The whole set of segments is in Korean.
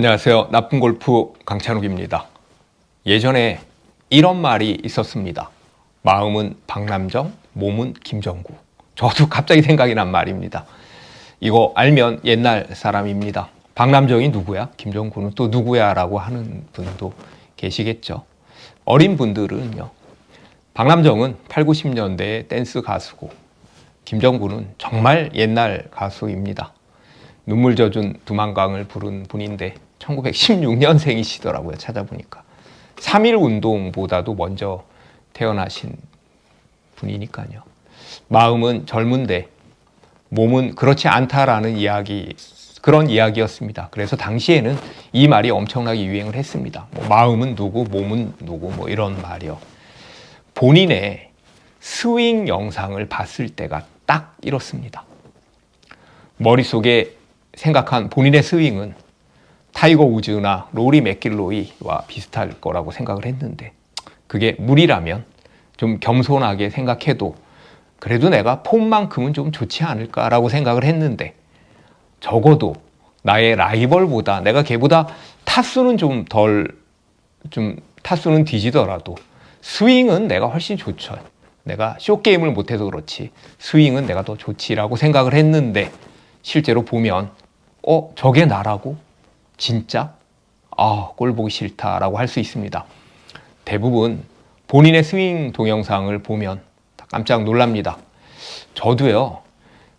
안녕하세요. 나쁜 골프 강찬욱입니다. 예전에 이런 말이 있었습니다. 마음은 박남정, 몸은 김정구. 저도 갑자기 생각이 난 말입니다. 이거 알면 옛날 사람입니다. 박남정이 누구야? 김정구는 또 누구야? 라고 하는 분도 계시겠죠. 어린 분들은요. 박남정은 8, 90년대의 댄스 가수고 김정구는 정말 옛날 가수입니다. 눈물 젖은 두만강을 부른 분인데 1916년생이시더라고요. 찾아보니까. 3.1 운동보다도 먼저 태어나신 분이니까요. 마음은 젊은데 몸은 그렇지 않다라는 이야기 그런 이야기였습니다. 그래서 당시에는 이 말이 엄청나게 유행을 했습니다. 뭐 마음은 누구, 몸은 누구, 뭐 이런 말이요. 본인의 스윙 영상을 봤을 때가 딱 이렇습니다. 머릿속에 생각한 본인의 스윙은 타이거 우즈나 로리 맥길로이와 비슷할 거라고 생각을 했는데 그게 물이라면 좀 겸손하게 생각해도 그래도 내가 폼만큼은 좀 좋지 않을까라고 생각을 했는데 적어도 나의 라이벌보다 내가 걔보다 타수는 좀덜좀 타수는 뒤지더라도 스윙은 내가 훨씬 좋죠. 내가 쇼게임을 못해서 그렇지 스윙은 내가 더 좋지라고 생각을 했는데 실제로 보면 어 저게 나라고 진짜 아 꼴 보기 싫다라고 할 수 있습니다. 대부분 본인의 스윙 동영상을 보면 깜짝 놀랍니다. 저도요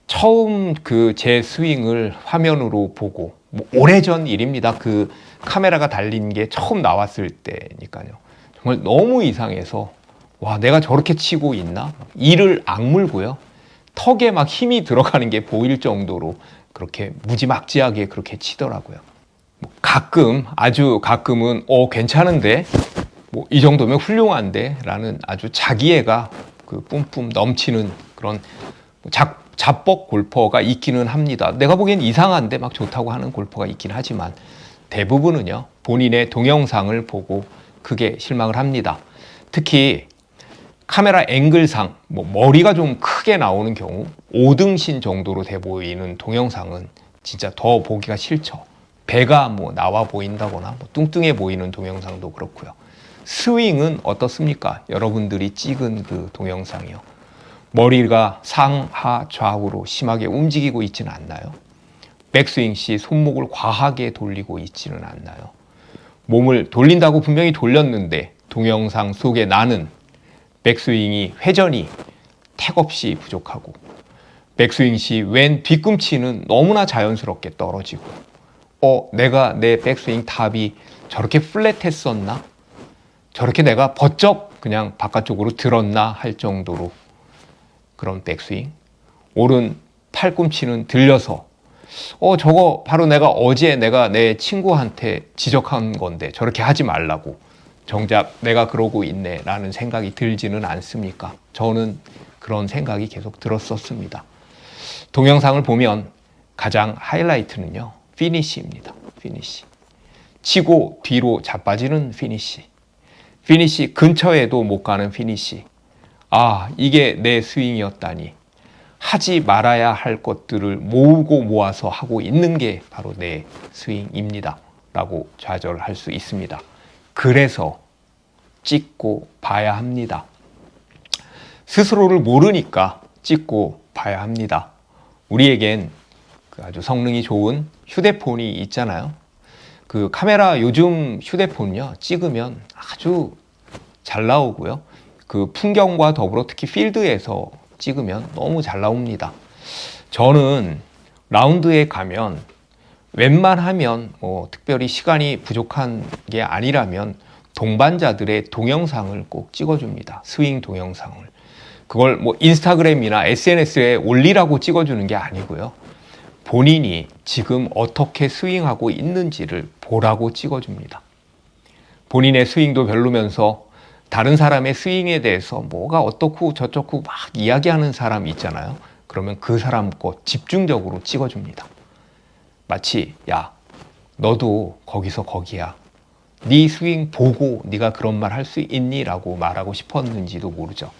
처음 그 제 스윙을 화면으로 보고 뭐 오래전 일입니다. 그 카메라가 달린 게 처음 나왔을 때니까요. 정말 너무 이상해서 와 내가 저렇게 치고 있나? 이를 악물고요. 턱에 막 힘이 들어가는 게 보일 정도로 그렇게 무지막지하게 그렇게 치더라고요. 뭐 가끔 아주 가끔은 어 괜찮은데 뭐 이 정도면 훌륭한데 라는 아주 자기애가 그 뿜뿜 넘치는 그런 작 잡벅 골퍼가 있기는 합니다. 내가 보기엔 이상한데 막 좋다고 하는 골퍼가 있긴 하지만 대부분은요 본인의 동영상을 보고 크게 실망을 합니다. 특히 카메라 앵글상 뭐 머리가 좀 크게 나오는 경우 5등신 정도로 돼 보이는 동영상은 진짜 더 보기가 싫죠. 배가 뭐 나와 보인다거나 뭐 뚱뚱해 보이는 동영상도 그렇고요. 스윙은 어떻습니까? 여러분들이 찍은 그 동영상이요. 머리가 상하 좌우로 심하게 움직이고 있지는 않나요? 백스윙 시 손목을 과하게 돌리고 있지는 않나요? 몸을 돌린다고 분명히 돌렸는데 동영상 속에 나는 백스윙이 회전이 택없이 부족하고 백스윙 시 왼 뒤꿈치는 너무나 자연스럽게 떨어지고 어 내가 내 백스윙 탑이 저렇게 플랫했었나? 저렇게 내가 버쩍 그냥 바깥쪽으로 들었나 할 정도로 그런 백스윙. 오른 팔꿈치는 들려서 어 저거 바로 내가 어제 내가 내 친구한테 지적한 건데 저렇게 하지 말라고 정작 내가 그러고 있네 라는 생각이 들지는 않습니까? 저는 그런 생각이 계속 들었었습니다. 동영상을 보면 가장 하이라이트는요. 피니시입니다. 피니시. 치고 뒤로 자빠지는 피니시. 피니시 근처에도 못 가는 피니시. 아, 이게 내 스윙이었다니. 하지 말아야 할 것들을 모으고 모아서 하고 있는 게 바로 내 스윙입니다. 라고 좌절할 수 있습니다. 그래서 찍고 봐야 합니다. 스스로를 모르니까 찍고 봐야 합니다. 우리에겐 그 아주 성능이 좋은 휴대폰이 있잖아요. 그 카메라 요즘 휴대폰요 찍으면 아주 잘 나오고요. 그 풍경과 더불어 특히 필드에서 찍으면 너무 잘 나옵니다. 저는 라운드에 가면 웬만하면 뭐 특별히 시간이 부족한 게 아니라면 동반자들의 동영상을 꼭 찍어줍니다. 스윙 동영상을. 그걸 뭐 인스타그램이나 SNS에 올리라고 찍어주는 게 아니고요. 본인이 지금 어떻게 스윙하고 있는지를 보라고 찍어줍니다. 본인의 스윙도 별로면서 다른 사람의 스윙에 대해서 뭐가 어떻고 저쩌고 막 이야기하는 사람 있잖아요. 그러면 그 사람 것 집중적으로 찍어줍니다. 마치 야 너도 거기서 거기야. 네 스윙 보고 네가 그런 말 할 수 있니 라고 말하고 싶었는지도 모르죠.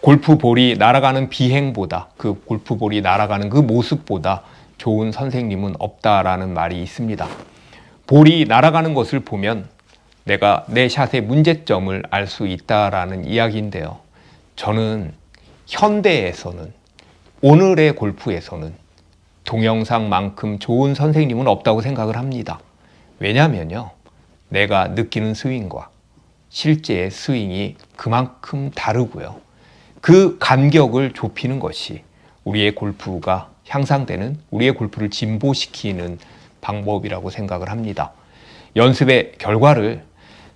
골프볼이 날아가는 비행보다 그 골프볼이 날아가는 그 모습보다 좋은 선생님은 없다라는 말이 있습니다. 볼이 날아가는 것을 보면 내가 내 샷의 문제점을 알 수 있다라는 이야기인데요. 저는 현대에서는 오늘의 골프에서는 동영상만큼 좋은 선생님은 없다고 생각을 합니다. 왜냐하면요. 내가 느끼는 스윙과 실제의 스윙이 그만큼 다르고요. 그 간격을 좁히는 것이 우리의 골프가 향상되는 우리의 골프를 진보시키는 방법이라고 생각을 합니다. 연습의 결과를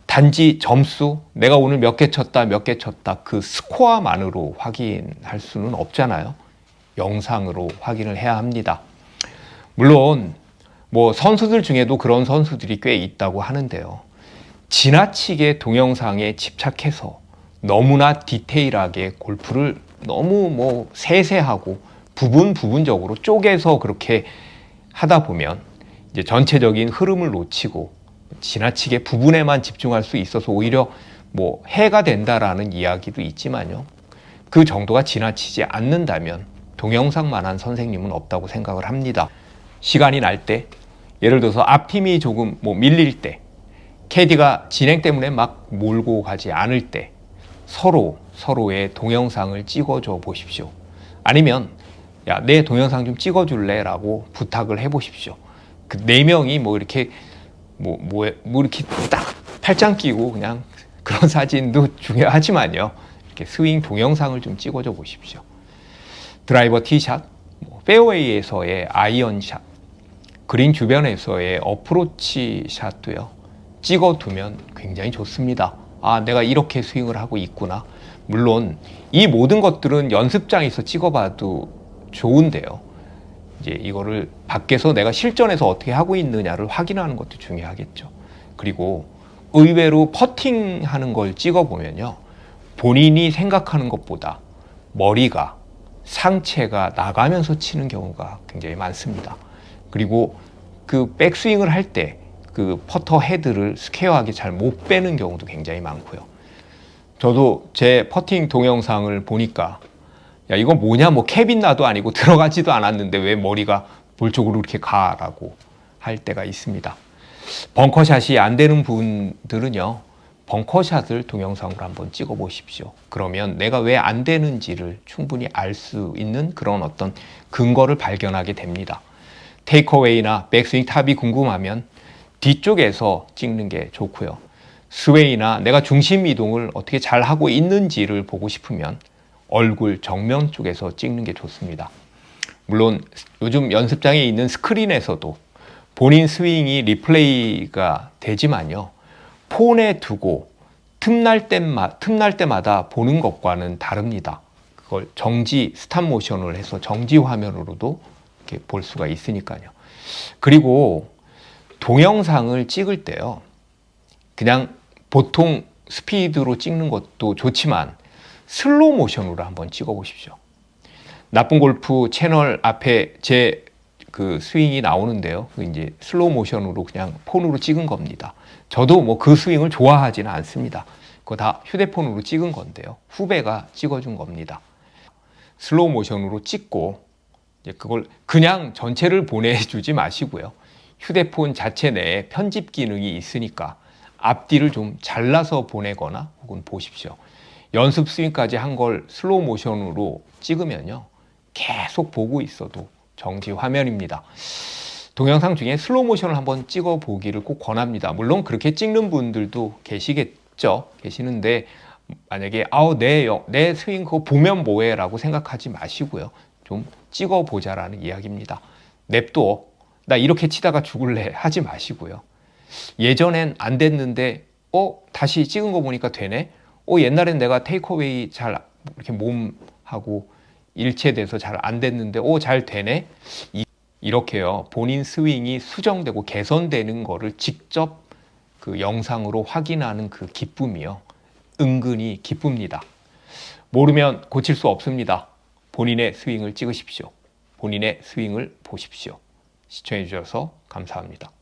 단지 점수, 내가 오늘 몇 개 쳤다, 몇 개 쳤다, 그 스코어만으로 확인할 수는 없잖아요. 영상으로 확인을 해야 합니다. 물론, 뭐 선수들 중에도 그런 선수들이 꽤 있다고 하는데요. 지나치게 동영상에 집착해서 너무나 디테일하게 골프를 너무 뭐 세세하고 부분 부분적으로 쪼개서 그렇게 하다 보면 이제 전체적인 흐름을 놓치고 지나치게 부분에만 집중할 수 있어서 오히려 뭐 해가 된다라는 이야기도 있지만요. 그 정도가 지나치지 않는다면 동영상만한 선생님은 없다고 생각을 합니다. 시간이 날 때, 예를 들어서 앞팀이 조금 뭐 밀릴 때, 캐디가 진행 때문에 막 몰고 가지 않을 때 서로 서로의 동영상을 찍어줘 보십시오. 아니면 야, 내 동영상 좀 찍어줄래 라고 부탁을 해보십시오. 그 네 명이 뭐 이렇게 뭐, 뭐, 뭐 이렇게 딱 팔짱 끼고 그냥 그런 사진도 중요하지만요. 이렇게 스윙 동영상을 좀 찍어줘 보십시오. 드라이버 티샷, 뭐 페어웨이에서의 아이언샷, 그린 주변에서의 어프로치 샷도요. 찍어두면 굉장히 좋습니다. 아, 내가 이렇게 스윙을 하고 있구나. 물론 이 모든 것들은 연습장에서 찍어봐도 좋은데요. 이제 이거를 밖에서 내가 실전에서 어떻게 하고 있느냐를 확인하는 것도 중요하겠죠. 그리고 의외로 퍼팅 하는 걸 찍어보면요. 본인이 생각하는 것보다 머리가 상체가 나가면서 치는 경우가 굉장히 많습니다. 그리고 그 백스윙을 할 때 그 퍼터 헤드를 스퀘어하게 잘 못 빼는 경우도 굉장히 많고요. 저도 제 퍼팅 동영상을 보니까 야 이거 뭐냐 뭐 캐빈나도 아니고 들어가지도 않았는데 왜 머리가 볼 쪽으로 이렇게 가라고 할 때가 있습니다. 벙커샷이 안 되는 분들은요 벙커샷을 동영상으로 한번 찍어 보십시오. 그러면 내가 왜 안 되는지를 충분히 알 수 있는 그런 어떤 근거를 발견하게 됩니다. 테이크어웨이나 백스윙 탑이 궁금하면 뒤쪽에서 찍는 게 좋고요. 스웨이나 내가 중심 이동을 어떻게 잘 하고 있는지를 보고 싶으면 얼굴 정면 쪽에서 찍는 게 좋습니다. 물론 요즘 연습장에 있는 스크린에서도 본인 스윙이 리플레이가 되지만요. 폰에 두고 틈날 때마, 틈날 때마다 보는 것과는 다릅니다. 그걸 정지 스탑 모션을 해서 정지 화면으로도 이렇게 볼 수가 있으니까요. 그리고 동영상을 찍을 때요. 그냥 보통 스피드로 찍는 것도 좋지만 슬로우 모션으로 한번 찍어 보십시오. 나쁜 골프 채널 앞에 제 그 스윙이 나오는데요. 그 이제 슬로우 모션으로 그냥 폰으로 찍은 겁니다. 저도 뭐 그 스윙을 좋아하지는 않습니다. 그거 다 휴대폰으로 찍은 건데요. 후배가 찍어준 겁니다. 슬로우 모션으로 찍고 그걸 그냥 전체를 보내주지 마시고요. 휴대폰 자체 내에 편집 기능이 있으니까 앞뒤를 좀 잘라서 보내거나 혹은 보십시오. 연습 스윙까지 한 걸 슬로우 모션으로 찍으면요. 계속 보고 있어도 정지 화면입니다. 동영상 중에 슬로우 모션을 한번 찍어 보기를 꼭 권합니다. 물론 그렇게 찍는 분들도 계시겠죠. 계시는데 만약에 아우 내, 내 스윙 그거 보면 뭐해 라고 생각하지 마시고요. 좀 찍어 보자라는 이야기입니다. 냅둬. 나 이렇게 치다가 죽을래 하지 마시고요. 예전엔 안 됐는데 어 다시 찍은 거 보니까 되네. 어 옛날엔 내가 테이크어웨이 잘 이렇게 몸하고 일체돼서 잘 안 됐는데 어 잘 되네. 이, 이렇게요. 본인 스윙이 수정되고 개선되는 거를 직접 그 영상으로 확인하는 그 기쁨이요. 은근히 기쁩니다. 모르면 고칠 수 없습니다. 본인의 스윙을 찍으십시오. 본인의 스윙을 보십시오. 시청해 주셔서 감사합니다.